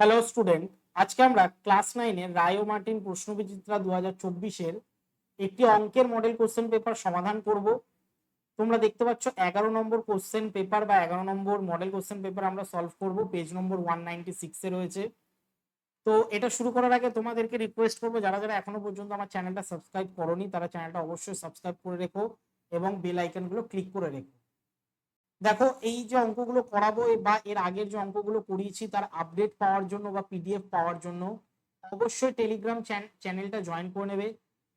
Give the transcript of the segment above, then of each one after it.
Hello student আজকে আমরা class নাইনের রায়ো মার্টিন প্রশ্নবিচিত্রা দু হাজার চব্বিশের একটি অঙ্কের মডেল কোশ্চেন পেপার সমাধান করব। তোমরা দেখতে পাচ্ছ এগারো নম্বর কোশ্চেন পেপার বা এগারো নম্বর মডেল কোশ্চেন পেপার আমরা সলভ করব। পেজ নম্বর ওয়ান নাইনটি সিক্সে রয়েছে। তো এটা শুরু করার আগে তোমাদেরকে রিকোয়েস্ট করব, যারা যারা এখনও পর্যন্ত আমার চ্যানেলটা সাবস্ক্রাইব করনি, তারা চ্যানেলটা অবশ্যই সাবস্ক্রাইব করে রেখো এবং বেল আইকনগুলো ক্লিক করে রেখো। দেখো, এই যে অঙ্কগুলো করাবো বা এর আগের যে অঙ্কগুলো করিয়েছি, তার আপডেট পাওয়ার জন্য বা পিডিএফ পাওয়ার জন্য, অবশ্যই টেলিগ্রাম চ্যানেলটা জয়েন করে নেবে।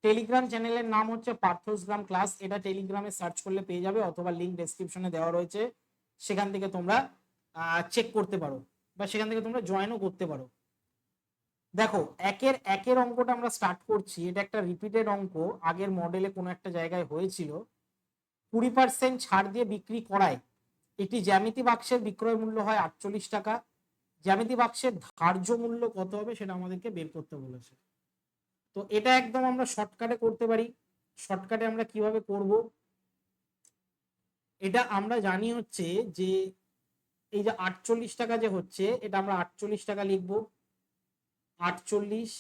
টেলিগ্রাম চ্যানেলের নাম হচ্ছে পার্থসগ্রাম ক্লাস এটা টেলিগ্রামে সার্চ করলে পেয়ে যাবে অথবা লিঙ্ক ডেসক্রিপশনে দেওয়া রয়েছে। সেখান থেকে তোমরা চেক করতে পারো বা সেখান থেকে তোমরা জয়েনও করতে পারো। দেখো, একের একের অঙ্কটা আমরা স্টার্ট করছি। এটা একটা রিপিটেড অঙ্ক। আগের মডেলে কোনো একটা জায়গায় হয়েছিল। কুড়ি পার্সেন্ট ছাড় দিয়ে বিক্রি করায়। একটি জ্যামিতি বাক্সের বিক্রয় মূল্য হয় আটচল্লিশ টাকা। জ্যামিতি বাক্সের ধার্য মূল্য কত হবে সেটা আমাদেরকে বের করতে বলেছে। তো এটা একদম আমরা শর্টকাটে করতে পারি। শর্টকাটে আমরা কীভাবে করব? এটা আমরা জানি হচ্ছে যে এই যে আটচল্লিশ টাকা যে হচ্ছে, এটা আমরা আটচল্লিশ টাকা লিখব। আটচল্লিশ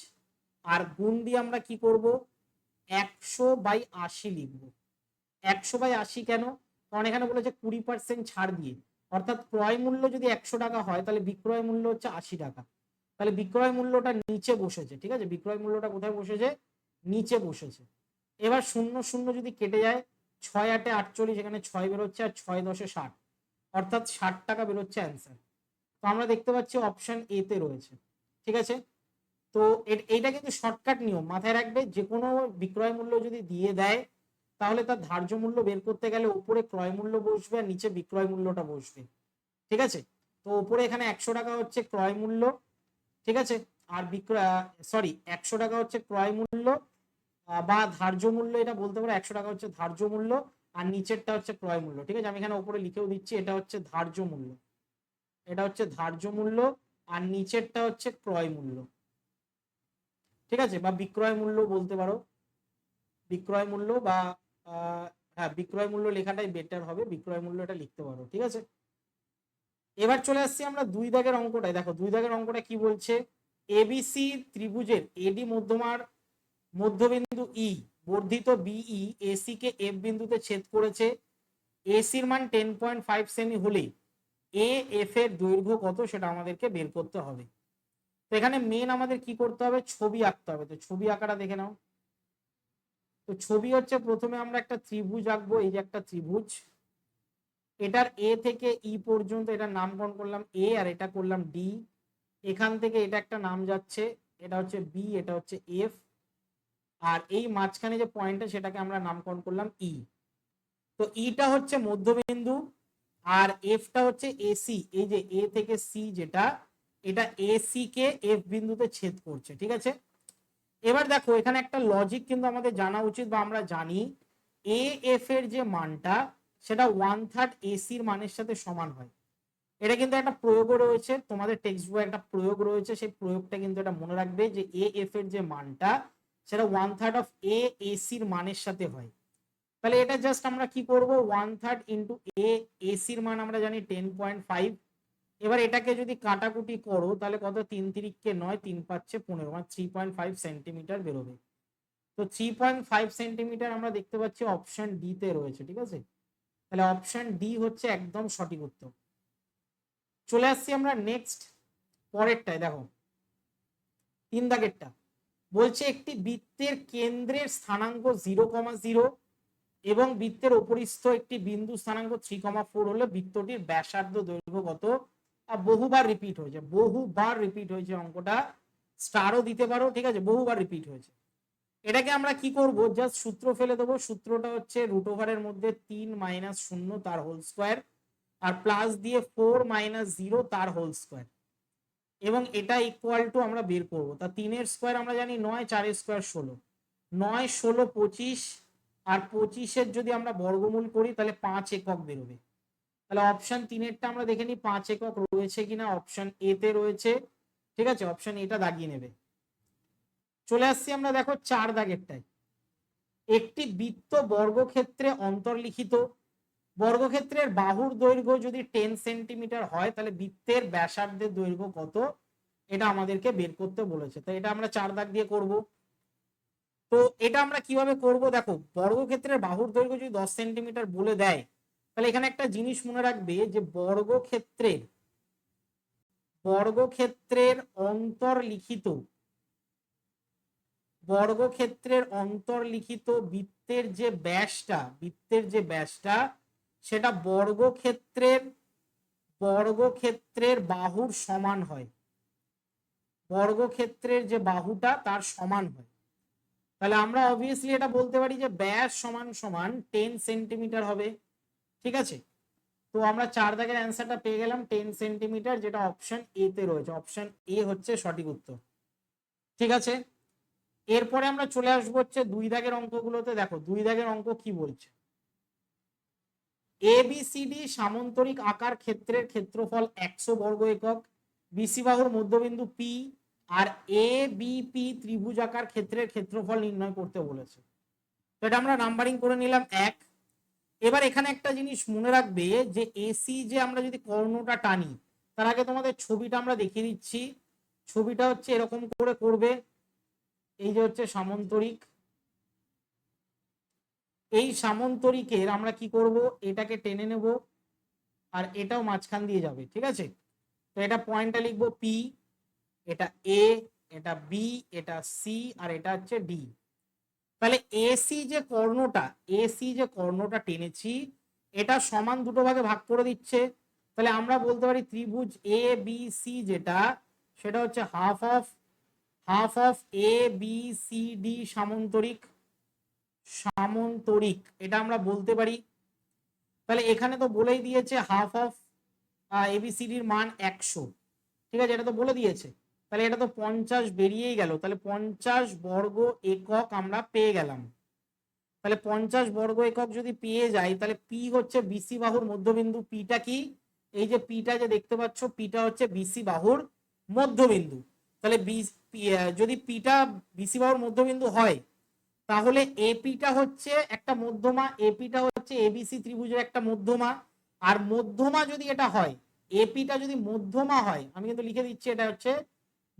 আর গুণ দিয়ে আমরা কি করব? একশো বাই আশি লিখব। একশো বাই আশি কেন? কারণ এখানে বলেছে কুড়ি পার্সেন্ট ছাড় দিয়ে। অর্থাৎ ক্রয় মূল্য যদি একশো টাকা হয়, তাহলে বিক্রয় মূল্য হচ্ছে আশি টাকা। তাহলে বিক্রয় মূল্যটা নিচে বসেছে, ঠিক আছে? বিক্রয় মূল্যটা কোথায় বসেছে? নিচে বসেছে। এবার শূন্য শূন্য যদি কেটে যায়, ছয় আটে আটচল্লিশ, এখানে ছয় বেরোচ্ছে আর ছয় দশে ষাট। অর্থাৎ ষাট টাকা বেরোচ্ছে অ্যান্সার তো আমরা দেখতে পাচ্ছি অপশন এ তে রয়েছে, ঠিক আছে? তো এ- এইটা কিন্তু শর্টকাট নিয়ম। মাথায় রাখবে যে কোনো বিক্রয় মূল্য যদি দিয়ে দেয় তাহলে তার ধার্য মূল্য বের করতে গেলে উপরে ক্রয় মূল্য বসবে আর নিচে বিক্রয় মূল্যটা বসবে। ঠিক আছে? তো উপরে এখানে একশো টাকা হচ্ছে ক্রয় মূল্য। ঠিক আছে? আর বিক্রয় সরি একশো টাকা হচ্ছে ক্রয় মূল্য বা ধার্য মূল্য এটা বলতে পারো, একশো টাকা হচ্ছে ধার্য মূল্য আর নিচেরটা হচ্ছে ক্রয় মূল্য। ঠিক আছে? আমি এখানে উপরে লিখেও দিচ্ছি, এটা হচ্ছে ধার্য মূল্য। এটা হচ্ছে ধার্য মূল্য আর নিচেরটা হচ্ছে ক্রয় মূল্য। ঠিক আছে? বা বিক্রয় মূল্য বলতে পারো। বিক্রয় মূল্য বা হ্যাঁ বিক্রয় মূল্য লেখাটাই বেটার হবে, বিক্রয় মূল্য এটা লিখতে পারো, ঠিক আছে? এবার চলে আসছি আমরা দুই দাগের অঙ্কটায়। দেখো, দুই দাগের অঙ্কটা কি বলছে? এবিসি ত্রিভুজের এডি মধ্যমার মধ্যবিন্দু ই বর্ধিত বিই এসি কে এফ বিন্দুতে ছেদ করেছে। এসির মান টেন পয়েন্ট ফাইভ সেমি হলে এ এফ এর দৈর্ঘ্য কত সেটা আমাদেরকে বের করতে হবে। তো এখানে মেন আমাদের কি করতে হবে? ছবি আঁকতে হবে। তো ছবি আঁকাটা দেখে নাও। তো ছবি হচ্ছে প্রথমে আমরা একটা ত্রিভুজ আঁকবো, এই যে একটা ত্রিভুজ। এটার এ থেকে ই পর্যন্ত এটার নামকরণ করলাম এ আর এটা করলাম ডি এখান থেকে এটা একটা নাম যাচ্ছে, এটা হচ্ছে বি এটা হচ্ছে এফ আর এই মাঝখানে যে পয়েন্টটা সেটাকে আমরা নামকরণ করলাম ই তো ইটা হচ্ছে মধ্যবিন্দু আর এফটা হচ্ছে এসি এই যে এ থেকে সি যেটা, এটা এসি কে এফ বিন্দুতে ছেদ করছে, ঠিক আছে? এবার দেখো, এখানে একটা লজিক কিন্তু আমাদের জানা উচিত বা আমরা জানি এ এফ এর যে মানটা, সেটা ওয়ান থার্ড এসির মানের সাথে সমান হয়। এটা কিন্তু একটা প্রয়োগও রয়েছে, তোমাদের টেক্সট বই একটা প্রয়োগ রয়েছে, সেই প্রয়োগটা কিন্তু এটা মনে রাখবে যে এ এফ এর যে মানটা, সেটা ওয়ান থার্ড অফ এ এসির মানের সাথে হয়। তাহলে এটা জাস্ট আমরা কি করব? ওয়ান থার্ড ইন্টু এ এসির মান আমরা জানি টেন পয়েন্ট ফাইভ এবার এটাকে যদি কাটাকুটি করো, তাহলে কত? তিন তিরিককে নয়, তিন পাচ্ছে পনেরো মানে থ্রি পয়েন্ট ফাইভ সেন্টিমিটার বেরোবে। তো থ্রি পয়েন্ট ফাইভ সেন্টিমিটার আমরা দেখতে পাচ্ছি অপশন ডি তে রয়েছে, ঠিক আছে? তাহলে অপশন ডি হচ্ছে একদম সঠিক উত্তর। চলে আসছি আমরা নেক্সট পরেরটায়, দেখো। তিন দাগেরটা। বলছে একটি বৃত্তের কেন্দ্রের স্থানাঙ্ক জিরো কমা জিরো এবং বৃত্তের উপরিস্থ একটি বিন্দু স্থানাঙ্ক থ্রি কমা ফোর হলে বৃত্তটির ব্যাসার্ধ দৈর্ঘ্য কত? বহুবার রিপিট হয়েছে, বহুবার রিপিট হয়েছে অঙ্কটা। স্টারও দিতে পারো, ঠিক আছে? বহুবার রিপিট হয়েছে। এটাকে আমরা কি করব? জাস্ট সূত্র ফেলে দেবো। সূত্রটা হচ্ছে রুট ওভারের মধ্যে তিন মাইনাস শূন্য তার হোল স্কোয়ার আর প্লাস দিয়ে ফোর মাইনাস জিরো তার হোল স্কোয়ার এবং এটা ইকুয়াল টু আমরা বের করব। তা তিনের স্কোয়ার আমরা জানি নয়, চারের স্কোয়ার ষোলো। নয়, ষোলো, পঁচিশ আর পঁচিশের যদি আমরা বর্গমূল করি, তাহলে পাঁচ একক বেরোবে। তাহলে অপশন তিনেরটা আমরা দেখে নিই, পাঁচ একক রয়েছে কিনা অপশন এ তে রয়েছে, ঠিক আছে? অপশন এটা দাগিয়ে নেবে। চলে আসছি আমরা দেখো চার দাগেরটায়। একটি বৃত্ত বর্গক্ষেত্রে অন্তর্লিখিত। বর্গক্ষেত্রের বাহুর দৈর্ঘ্য যদি টেন সেন্টিমিটার হয়, তাহলে বৃত্তের ব্যাসার্ধের দৈর্ঘ্য কত? এটা আমাদেরকে বের করতে বলেছে। তো এটা আমরা চার দাগ দিয়ে করব। তো এটা আমরা কীভাবে করব? দেখো, বর্গক্ষেত্রের বাহুর দৈর্ঘ্য যদি দশ সেন্টিমিটার বলে দেয় তাহলে এখানে একটা জিনিস মনে রাখবে যে বর্গক্ষেত্রের বর্গক্ষেত্রের অন্তর্লিখিত বর্গক্ষেত্রের অন্তর্লিখিত বৃত্তের যে ব্যাসটা, বৃত্তের যে ব্যাসটা, সেটা বর্গক্ষেত্রের বর্গক্ষেত্রের বাহুর সমান হয়। বর্গক্ষেত্রের যে বাহুটা, তার সমান হয়। তাহলে আমরা অবভিয়াসলি এটা বলতে পারি যে ব্যাস সমান সমান টেন সেন্টিমিটার হবে। ঠিক আছে? তো আমরা চার দাগের অ্যান্সারটা পেয়ে গেলাম টেন সেন্টিমিটার যেটা অপশন এ তে রয়েছে। অপশন এ হচ্ছে সঠিক উত্তর। ঠিক আছে? এরপরে আমরা চলে আসব হচ্ছে দুই দাগের অঙ্কগুলোতে। দেখো, দুই দাগের অঙ্ক কি বলছে? এ বি সি ডি সামন্তরিক আকার ক্ষেত্রের ক্ষেত্রফল একশো বর্গ একক। বিসি বাহুর মধ্যবিন্দু পি আর এ বি পি ত্রিভুজ আকার ক্ষেত্রের ক্ষেত্রফল নির্ণয় করতে বলেছে। এটা আমরা নাম্বারিং করে নিলাম। এক এবার এখানে একটা জিনিস মনে রাখবে যে এসি যে আমরা যদি কর্ণটা টানি, তার আগে তোমাদের ছবিটা আমরা দেখিয়ে দিচ্ছি। ছবিটা হচ্ছে এরকম করে করবে। এই যে হচ্ছে সামন্তরিক। এই সামন্তরিকের আমরা কি করব? এটাকে টেনে নেব আর এটাও মাঝখান দিয়ে যাবে, ঠিক আছে? তো এটা পয়েন্টটা লিখব পি এটা এ এটা বি এটা সি আর এটা হচ্ছে ডি তাহলে এসি যে কর্ণটা এসি যে কর্ণটা টেনেছি, এটা সমান দুটো ভাগে ভাগ করে দিচ্ছে। তাহলে আমরা বলতে পারি ত্রিভুজ এ বি সি যেটা, সেটা হচ্ছে half of half of A B C D সামন্তরিক সামন্তরিক। এটা আমরা বলতে পারি। তাহলে এখানে তো বলেই দিয়েছে হাফ অফ এবিসিডির মান একশো। ঠিক আছে, এটা তো বলে দিয়েছে। তাহলে এটা তো পঞ্চাশ বেরিয়েই গেল। তাহলে পঞ্চাশ বর্গ একক আমরা পেয়ে গেলাম। তাহলে পঞ্চাশ বর্গ একক যদি পেয়ে যাই, তাহলে পি হচ্ছে বিসি বাহুর মধ্যবিন্দু। পিটা কি? এই যে পিটা যে দেখতে পাচ্ছ পিটা হচ্ছে বিসি বাহুর মধ্যবিন্দু। তাহলে যদি পিটা বিসি বাহুর মধ্যবিন্দু হয়, তাহলে এপিটা হচ্ছে একটা মধ্যমা এপিটা হচ্ছে এবিসি ত্রিভুজের একটা মধ্যমা। আর মধ্যমা যদি এটা হয় এপিটা যদি মধ্যমা হয়, আমি কিন্তু লিখে দিচ্ছি, এটা হচ্ছে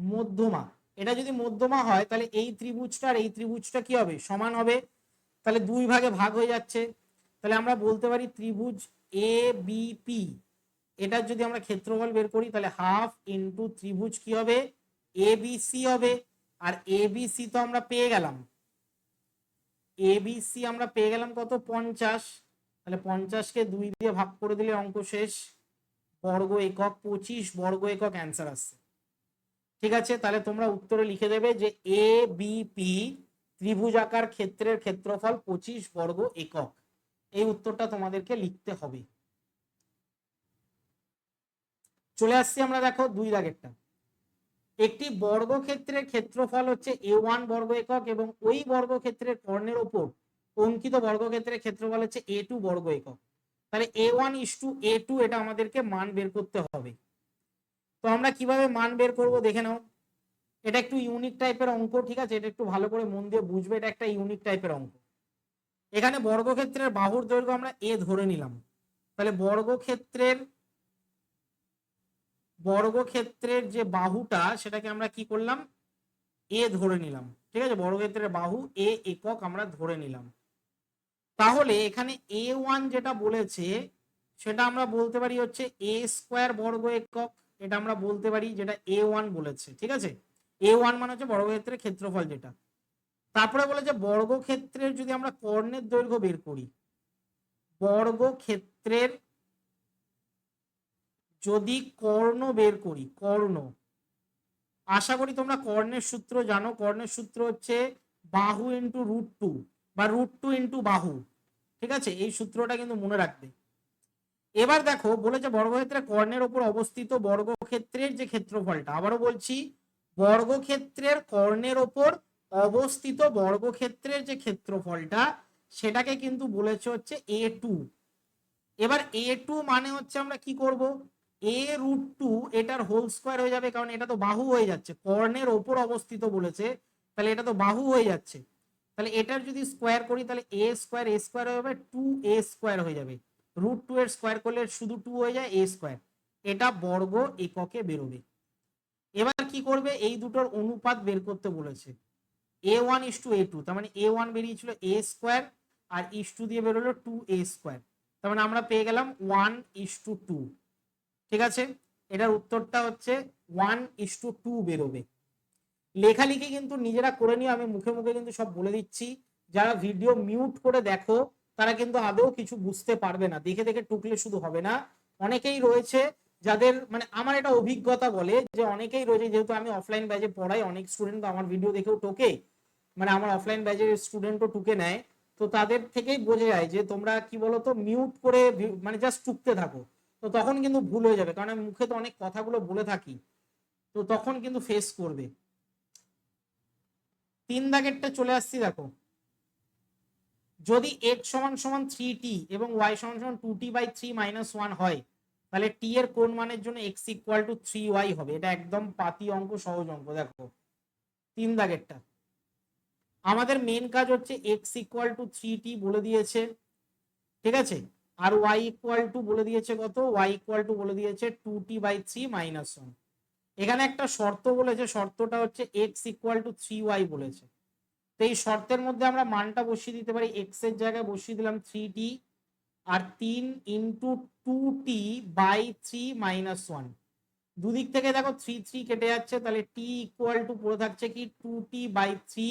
মধ্যমা। এটা যদি মধ্যমা হয়, তাহলে এই ত্রিভুজটা আর এই ত্রিভুজটা কি হবে? সমান হবে। তাহলে দুই ভাগে ভাগ হয়ে যাচ্ছে। তাহলে আমরা বলতে পারি ত্রিভুজ এ বিপি এটার যদি আমরা ক্ষেত্রফল বের করি, তাহলে হাফ ইন্টু ত্রিভুজ কি হবে? এ সি হবে। আর এ সি তো আমরা পেয়ে গেলাম। এ সি আমরা পেয়ে গেলাম কত? পঞ্চাশ। তাহলে পঞ্চাশকে দুই দিয়ে ভাগ করে দিলে অঙ্ক শেষ। বর্গ একক পঁচিশ, বর্গ একক অ্যান্সার আসছে। ঠিক আছে? তাহলে তোমরা উত্তরে লিখে দেবে যে এ বিপি ত্রিভুজ আকার ক্ষেত্রের ক্ষেত্রফল পঁচিশ বর্গ একক। এই উত্তরটা তোমাদেরকে লিখতে হবে। চলে আসছি আমরা দেখো দুই দাগেরটা। একটি বর্গক্ষেত্রের ক্ষেত্রফল হচ্ছে এ ওয়ান বর্গ একক এবং ওই বর্গক্ষেত্রের কর্ণের ওপর অঙ্কিত বর্গক্ষেত্রের ক্ষেত্রফল হচ্ছে এ টু বর্গ একক। তাহলে A one is to A two এটা আমাদেরকে মান বের করতে হবে। তো আমরা কীভাবে মান বের করব দেখে নাও। এটা একটু ইউনিক টাইপের অঙ্ক, ঠিক আছে? এটা একটু ভালো করে মন দিয়ে বুঝবে, এটা একটা ইউনিক টাইপের অঙ্ক। এখানে বর্গক্ষেত্রের বাহুর দৈর্ঘ্য আমরা এ ধরে নিলাম। তাহলে বর্গক্ষেত্রের বর্গক্ষেত্রের যে বাহুটা, সেটাকে আমরা কি করলাম? এ ধরে নিলাম। ঠিক আছে? বর্গক্ষেত্রের বাহু এ একক আমরা ধরে নিলাম। তাহলে এখানে এ ওয়ান যেটা বলেছে, সেটা আমরা বলতে পারি হচ্ছে এ স্কোয়ার বর্গ একক। এটা আমরা বলতে পারি যেটা এ ওয়ান বলেছে, ঠিক আছে? এ ওয়ান মানে হচ্ছে বর্গক্ষেত্রের ক্ষেত্রফল যেটা। তারপরে বলেছে বর্গক্ষেত্রের যদি আমরা কর্ণের দৈর্ঘ্য বের করি, বর্গক্ষেত্রের যদি কর্ণ বের করি, কর্ণ, আশা করি তোমরা কর্ণের সূত্র জানো। কর্ণের সূত্র হচ্ছে বাহু ইন্টু রুট টু বা রুট টু ইন্টু বাহু, ঠিক আছে? এই সূত্রটা কিন্তু মনে রাখবে। এবার দেখো বলেছে বর্গক্ষেত্রে কর্ণের ওপর অবস্থিত বর্গক্ষেত্রের যে ক্ষেত্রফলটা, আবারও বলছি, বর্গক্ষেত্রের কর্ণের ওপর অবস্থিত বর্গক্ষেত্রের যে ক্ষেত্রফলটা, সেটাকে কিন্তু বলেছে হচ্ছে এ টু এবার এ টু মানে হচ্ছে আমরা কি করব? এ রুট টু এটার হোল স্কোয়ার হয়ে যাবে, কারণ এটা তো বাহু হয়ে যাচ্ছে। কর্ণের ওপর অবস্থিত বলেছে, তাহলে এটা তো বাহু হয়ে যাচ্ছে। তাহলে এটার যদি স্কোয়ার করি, তাহলে এ স্কোয়ার এ স্কোয়ার হয়ে যাবে টু এ স্কোয়ার হয়ে যাবে। রুট টু এর স্কোয়ার করলে শুধু টু হয়ে যায় এ স্কোয়ার। এটা বর্গ এককে বেরোবে। এবার কি করবে? এই দুটোর অনুপাত বের করতে বলেছে। A one is to A two তার মানে এ ওয়ান বেরিয়েছিল এ স্কোয়ার আর ইস টু দিয়ে বেরোলো টু এ স্কোয়ার। তার মানে আমরা পেয়ে গেলাম ওয়ান ইস টু টু ঠিক আছে? এটার উত্তরটা হচ্ছে ওয়ান ইস টু টু বেরোবে। লেখালেখি কিন্তু নিজেরা করে নিয়ে আমি মুখে মুখে কিন্তু সব বলে দিচ্ছি। যারা ভিডিও মিউট করে দেখো তারা কিন্তু আদৌ কিছু বুঝতে পারবে না। দেখে দেখে টুকলে শুধু হবে না। অনেকেই রয়েছে যাদের মানে আমার এটা অভিজ্ঞতা বলে যে অনেকেই রয়েছে, যেহেতু আমি অফলাইন ব্যাচে পড়াই, অনেক স্টুডেন্ট আমার ভিডিও দেখেও টোকে। মানে আমার অফলাইন ব্যাচের স্টুডেন্টও টুকে নেয়। তো তাদের থেকেই বোঝা যায় যে তোমরা কি বলতো মিউট করে মানে জাস্ট টুকতে থাকো। তো তখন কিন্তু ভুল হয়ে যাবে। কারণ আমি মুখে তো অনেক কথাগুলো বলে থাকি। তো তখন কিন্তু ফেস করবে। তিন দাগেরটা চলে আসছি, দেখো। যদি এক্স সমান সমান থ্রি টি এবং ওয়াই সমান সমান two T by three minus one হয়, তাহলে টি এর কোন মানের জন্য X equal to three Y হবে? এটা একদম পাতি অঙ্ক, সহজ অঙ্ক, দেখো। তিন দাগেরটা। আমাদের মেন কাজ হচ্ছে X equal to three T বলে দিয়েছে। ঠিক আছে? আর ওয়াই ইকুয়াল টু বলে দিয়েছে কত? ওয়াই ইকুয়াল টু বলে দিয়েছে two T by three minus one এখানে একটা শর্ত বলেছে, শর্তটা হচ্ছে X equal to three Y বলেছে। তো এই শর্তের মধ্যে আমরা মানটা বসিয়ে দিতে পারি এক্সের জায়গায় বসিয়ে দিলাম থ্রি টি আর তিন into two T by three minus one দুদিক থেকে দেখো থ্রি থ্রি কেটে যাচ্ছে, তাহলে টি ইকুয়াল টু পড়ে থাকছে কি? Two T by three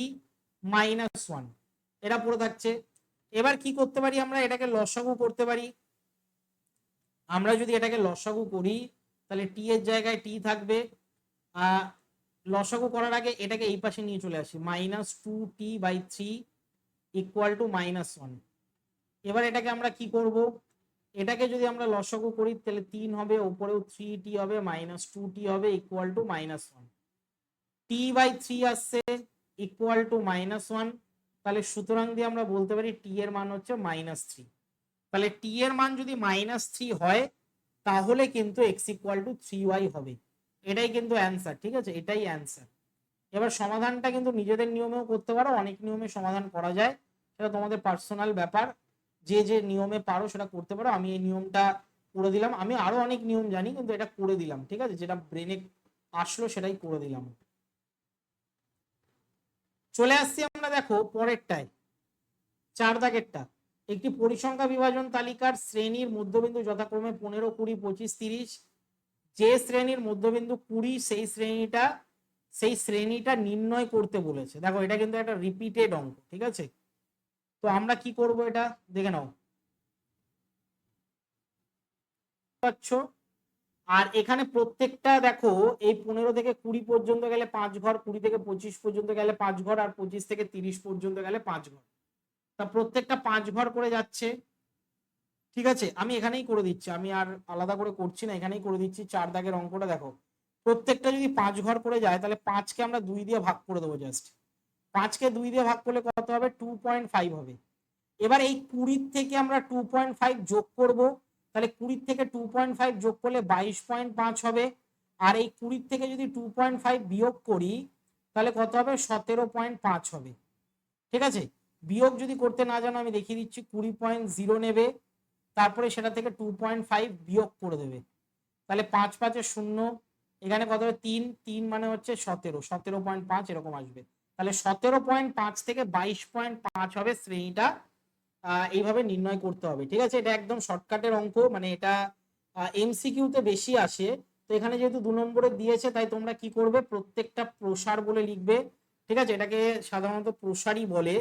minus one এটা পড়ে থাকছে। এবার কি করতে পারি আমরা? এটাকে লসাগু করতে পারি। আমরা যদি এটাকে লসাগু করি, তাহলে টি এর জায়গায় টি থাকবে। লসাগু করার আগে এটাকে এই পাশে নিয়ে চলে আসি। Minus two T by three equal to minus one এবার এটাকে আমরা কি করব? এটাকে যদি আমরা লসাগু করি, তাহলে তিন হবে, ওপরেও থ্রি টি হবে মাইনাস টু টি হবে equal to minus one T by three আসছে ইকুয়াল টু মাইনাস ওয়ান তাহলে সুতরাং দিয়ে আমরা বলতে পারি টি এর মান হচ্ছে মাইনাস থ্রি তাহলে টি এর মান যদি মাইনাস থ্রি হয়, তাহলে কিন্তু X equal to three Y হবে। এটাই কিন্তু অ্যান্সার ঠিক আছে? এটাই অ্যান্সার এবার সমাধানটা কিন্তু নিজেদের নিয়মেও করতে পারো, অনেক নিয়মে সমাধান করা যায়। সেটা তোমাদের পার্সোনাল ব্যাপার। যে যে নিয়মে পারো সেটা করতে পারো। আমি এই নিয়মটা করে দিলাম। আমি আরও অনেক নিয়ম জানি, কিন্তু এটা করে দিলাম, ঠিক আছে? যেটা ব্রেনে আসলো সেটাই করে দিলাম। চলে আসছি আমরা দেখো পরেরটায়। চার দাগেরটা। একটি পরিসংখ্যা বিভাজন তালিকার শ্রেণির মধ্যবিন্দু যথাক্রমে পনেরো, কুড়ি, পঁচিশ, তিরিশ। যে শ্রেণির মধ্যবিন্দু কুড়ি সেই শ্রেণীটা সেই শ্রেণীটা নির্ণয় করতে বলেছে। দেখো, এটা কিন্তু একটা রিপিটেড অঙ্ক, ঠিক আছে? তো আমরা কি করব এটা? দেখে নাও। পাচ্ছ? আর এখানে প্রত্যেকটা দেখো, এই পনেরো থেকে কুড়ি পর্যন্ত গেলে পাঁচ ঘর, কুড়ি থেকে পঁচিশ পর্যন্ত গেলে পাঁচ ঘর, আর পঁচিশ থেকে তিরিশ পর্যন্ত গেলে পাঁচ ঘর। তা প্রত্যেকটা পাঁচ ঘর করে যাচ্ছে। ঠিক আছে? আমি এখানেই করে দিচ্ছি। আমি আর আলাদা করে করছি না, এখানেই করে দিচ্ছি। চার দাগের অঙ্কটা দেখো। প্রত্যেকটা যদি পাঁচ ঘর করে যায়, তাহলে পাঁচকে আমরা দুই দিয়ে ভাগ করে দেবো জাস্ট পাঁচকে দুই দিয়ে ভাগ করলে কত হবে? টু পয়েন্ট ফাইভ হবে। এবার এই কুড়ির থেকে আমরা টু পয়েন্ট ফাইভ যোগ করব। তাহলে কুড়ির থেকে টু পয়েন্ট ফাইভ যোগ করলে বাইশ পয়েন্ট পাঁচ হবে। আর এই কুড়ির থেকে যদি টু পয়েন্ট ফাইভ বিয়োগ করি, তাহলে কত হবে? সতেরো পয়েন্ট পাঁচ হবে। ঠিক আছে? বিয়োগ যদি করতে না জানো, আমি দেখিয়ে দিচ্ছি, কুড়ি পয়েন্ট জিরো নেবে। তারপরে সেটা থেকে টু পয়েন্ট ফাইভ বিয়োগ করে দেবে। তাহলে পাঁচ পাঁচে শূন্য, এখানে কত হবে? তিন তিন মানে হচ্ছে সতেরো সতেরো পয়েন্ট পাঁচ এরকম আসবে। তাহলে সতেরো পয়েন্ট পাঁচ থেকে বাইশ পয়েন্ট পাঁচ হবে শ্রেণীটা এইভাবে নির্ণয় করতে হবে, ঠিক আছে? এটা একদম শর্টকাটের অঙ্ক মানে এটা এমসিকিউতে বেশি আসে। তো এখানে যেহেতু দু নম্বরে দিয়েছে, তাই তোমরা কি করবে? প্রত্যেকটা প্রসার বলে লিখবে, ঠিক আছে? এটাকে সাধারণত প্রসারই বলে।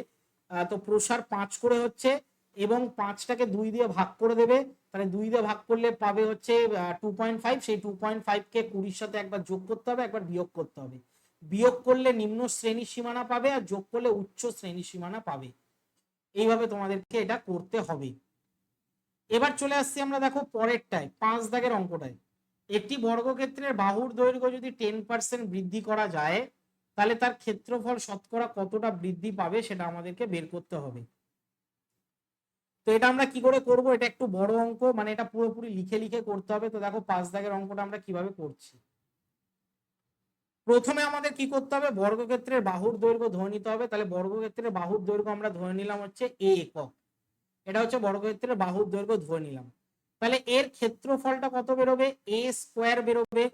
তো প্রসার পাঁচ করে হচ্ছে এবং পাঁচটাকে দুই দিয়ে ভাগ করে দেবে, তাহলে দুই দিয়ে ভাগ করলে পাবে হচ্ছে টু পয়েন্ট ফাইভ সেই টু পয়েন্ট ফাইভকে কুড়ির সাথে একবার যোগ করতে হবে, একবার বিয়োগ করতে হবে। বিয়োগ করলে নিম্ন শ্রেণি সীমানা পাবে আর যোগ করলে উচ্চ শ্রেণি সীমানা পাবে। এইভাবে তোমাদেরকে এটা করতে হবে। এবার চলে আসছি আমরা দেখো পরেরটায়, পাঁচ দাগের অঙ্কটায়। একটি বর্গক্ষেত্রের বাহুর দৈর্ঘ্য যদি টেন পার্সেন্ট বৃদ্ধি করা যায়, তাহলে তার ক্ষেত্রফল শতকরা কতটা বৃদ্ধি পাবে সেটা আমাদেরকে বের করতে হবে। তো এটা আমরা কি করে করব? এটা একটু বড় অঙ্ক মানে এটা পুরোপুরি লিখে লিখে করতে হবে। তো দেখো, পাঁচ দাগের অঙ্কটা আমরা কীভাবে করছি? প্রথমে আমাদের কি করতে হবে? বর্গক্ষেত্রের বাহুর দৈর্ঘ্য ধরে নিতে হবে। তাহলে বর্গক্ষেত্রের বাহুর দৈর্ঘ্য আমরা ধরে নিলাম হচ্ছে এ একক। এটা হচ্ছে বর্গক্ষেত্রের বাহুর দৈর্ঘ্য ধরে নিলাম। তাহলে এর ক্ষেত্রফলটা কত বেরোবে? এ স্কোয়ার বেরোবে।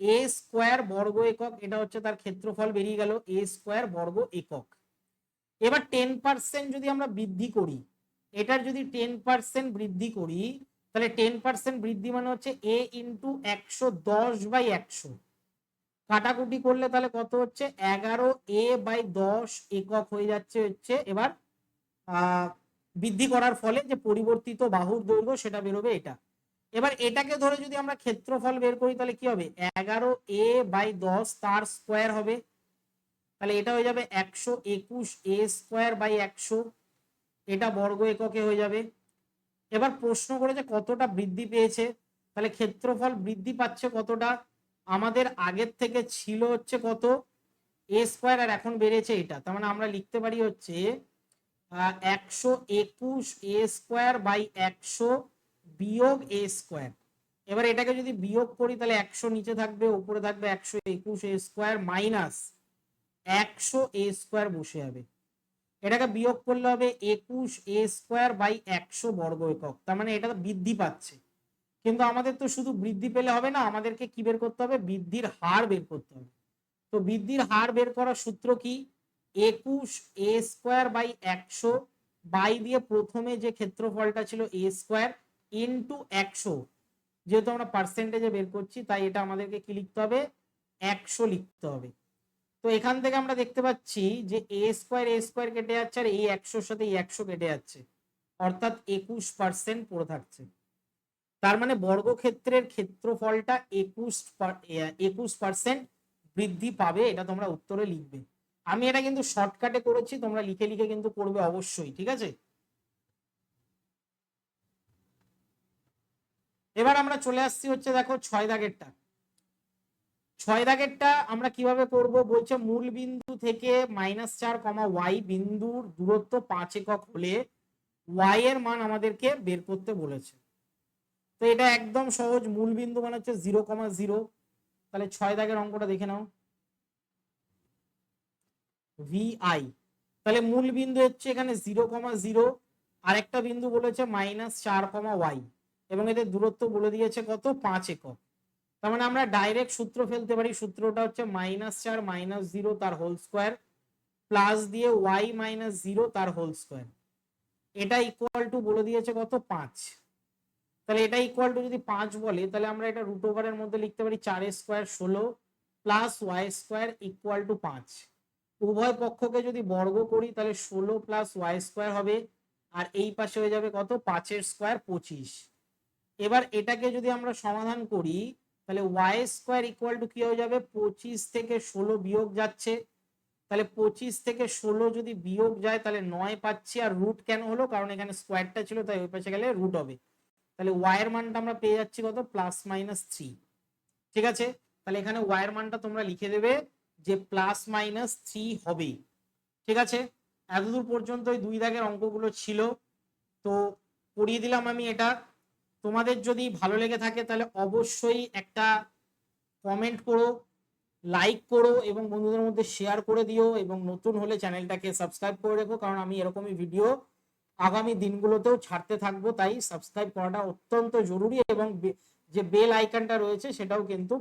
এ স্কোয়ার বর্গ একক, এটা হচ্ছে তার ক্ষেত্রফল বেরিয়ে গেল। এ স্কোয়ার বর্গ একক। এবার টেন পার্সেন্ট যদি আমরা বৃদ্ধি করি এটার যদি টেন পার্সেন্ট বৃদ্ধি করি, তাহলে টেন পার্সেন্ট বৃদ্ধি মানে হচ্ছে এ ইন্টু একশো দশ বাই একশো। কাটাকুটি করলে তাহলে কত হচ্ছে? এগারো এ বাই দশ একক হয়ে যাচ্ছে হচ্ছে এবার বৃদ্ধি করার ফলে যে পরিবর্তিত বাহুর দৈর্ঘ্য সেটা বেরোবে এটা। এবার এটাকে ধরে যদি আমরা ক্ষেত্রফল বের করি, তাহলে কি হবে? এগারো এ বাই দশ তার স্কোয়ার হবে। তাহলে এটা হয়ে যাবে একশো একুশ এ স্কোয়ার বাই একশো। এটা বর্গ এককে হয়ে যাবে। এবার প্রশ্ন করেছে কতটা বৃদ্ধি পেয়েছে, তাহলে ক্ষেত্রফল বৃদ্ধি পাচ্ছে কতটা, আমাদের আগের থেকে ছিল হচ্ছে কত? এ স্কোয়ার আর এখন বেড়েছে এটা। তার মানে আমরা লিখতে পারি হচ্ছে একশো একুশ এ স্কোয়ার বাই একশো বিয়োগ এ স্কোয়ার এবার এটাকে যদি বিয়োগ করি, তাহলে একশো নিচে থাকবে, উপরে থাকবে একশো একুশ এ স্কোয়ার মাইনাস একশো এ স্কোয়ার বসে যাবে। এটাকে বিয়োগ করলে হবে একুশ এ স্কোয়ার বাই একশো বর্গ একক। তার মানে এটা বৃদ্ধি পাচ্ছে। কিন্তু আমাদের তো শুধু বৃদ্ধি পেলে হবে না, আমাদেরকে কি বের করতে হবে? বৃদ্ধির হার বের করতে হবে। তো বৃদ্ধির হার বের করার সূত্র কি? একুশ এ স্কোয়ার বাই একশো বাই দিয়ে প্রথমে যে ক্ষেত্রফলটা ছিল এ স্কোয়ার ইন্টু একশো। যেহেতু আমরা পার্সেন্টেজে বের করছি, তাই এটা আমাদেরকে কি লিখতে হবে? একশো লিখতে হবে। তো এখান থেকে আমরা দেখতে পাচ্ছি যে এ স্কোয়ার এ স্কোয়ার কেটে যাচ্ছে আর এই একশোর সাথে এই একশো কেটে যাচ্ছে। অর্থাৎ একুশ পার্সেন্ট পড়ে থাকছে। তার মানে বর্গক্ষেত্রের ক্ষেত্রফলটা একুশ একুশ পার্সেন্ট বৃদ্ধি পাবে, এটা তোমরা উত্তরে লিখবে। আমি এটা কিন্তু শর্টকাটে করেছি, তোমরা লিখে লিখে কিন্তু করবে অবশ্যই, ঠিক আছে? এবার আমরা চলে আসছি হচ্ছে দেখো ছয় দাগেরটা। ছয় দাগেরটা আমরা কীভাবে করব? বলছে মূল বিন্দু থেকে মাইনাস চার কমা ওয়াই বিন্দুর দূরত্ব পাঁচ একক হলে ওয়াই এর মান আমাদেরকে বের করতে বলেছে। তো এটা একদম সহজ মূল বিন্দু মানে হচ্ছে জিরো কমা জিরো তাহলে ছয় দাগের অঙ্কটা দেখে নাও। ভি আই তাহলে মূল বিন্দু হচ্ছে এখানে জিরো কমা জিরো আরেকটা বিন্দু বলেছে মাইনাস চার কমা ওয়াই এবং এদের দূরত্ব বলে দিয়েছে কত? পাঁচ একক। তার মানে আমরা ডাইরেক্ট সূত্র ফেলতে পারি, সূত্রটা হচ্ছে মাইনাস চার মাইনাস জিরো তার হোল স্কোয়ার প্লাস দিয়ে ওয়াই মাইনাস জিরো তার হোল স্কোয়ার এটা ইকুয়াল টু বলে দিয়েছে কত? পাঁচ। তাহলে এটা ইকুয়াল টু যদি পাঁচ বলে, তাহলে আমরা এটা রুট ওভারের মধ্যে লিখতে পারি চার স্কোয়ার ষোলো plus Y square equal to পাঁচ। উভয় পক্ষকে যদি বর্গ করি, তাহলে ষোলো প্লাস ওয়াই স্কোয়ার হবে, আর এই পাশে হয়ে যাবে কত? পাঁচের স্কোয়ার পঁচিশ। এবার এটাকে যদি আমরা সমাধান করি তাহলে ওয়াই স্কোয়ার ইকুয়াল টু কি হয়ে যাবে? পঁচিশ থেকে ষোলো বিয়োগ যাচ্ছে। তাহলে পঁচিশ থেকে ষোলো যদি বিয়োগ যায়, তাহলে নয় পাচ্ছি। আর রুট কেন হলো? কারণ এখানে স্কোয়ারটা ছিল, তাই ওই পাশে গেলে রুট হবে। তাহলে ওয়াইয়ের মানটা আমরা পেয়ে যাচ্ছি কত? প্লাস মাইনাস থ্রি ঠিক আছে? তাহলে এখানে ওয়াইয়ের মানটা তোমরা লিখে দেবে যে প্লাস মাইনাস থ্রি হবেই ঠিক আছে? এতদূর পর্যন্ত ওই দুই দাগের অঙ্কগুলো ছিল। তো পড়িয়ে দিলাম আমি এটা। তোমাদের যদি ভালো লেগে থাকে, তাহলে অবশ্যই একটা কমেন্ট করো লাইক করো এবং বন্ধুদের মধ্যে শেয়ার করে দিও এবং নতুন হলে চ্যানেলটাকে সাবস্ক্রাইব করে রেখো, কারণ আমি এরকমই ভিডিও আগামী দিনগুলোতেও ছাড়তে থাকব। তাই সাবস্ক্রাইব করাটা অত্যন্ত জরুরি এবং যে বেল আইকনটা রয়েছে, সেটাও কিন্তু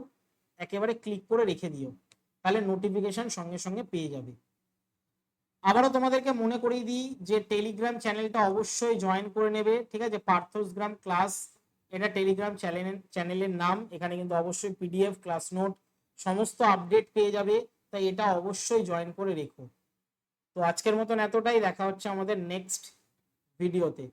একেবারে ক্লিক করে রেখে দিও। তাহলে নোটিফিকেশন সঙ্গে সঙ্গে পেয়ে যাবে। আবারও তোমাদেরকে মনে করিয়ে দিই যে টেলিগ্রাম চ্যানেলটা অবশ্যই জয়েন করে নেবে, ঠিক আছে? পার্থসগ্রাম ক্লাস এটা টেলিগ্রাম চ্যানেলের চ্যানেলের নাম, এখানে কিন্তু অবশ্যই পিডিএফ ক্লাস নোট সমস্ত আপডেট পেয়ে যাবে, তাই এটা অবশ্যই জয়েন করে রেখো। তো আজকের মতন এতটাই, দেখা হচ্ছে আমাদের নেক্সট ভিডিওতে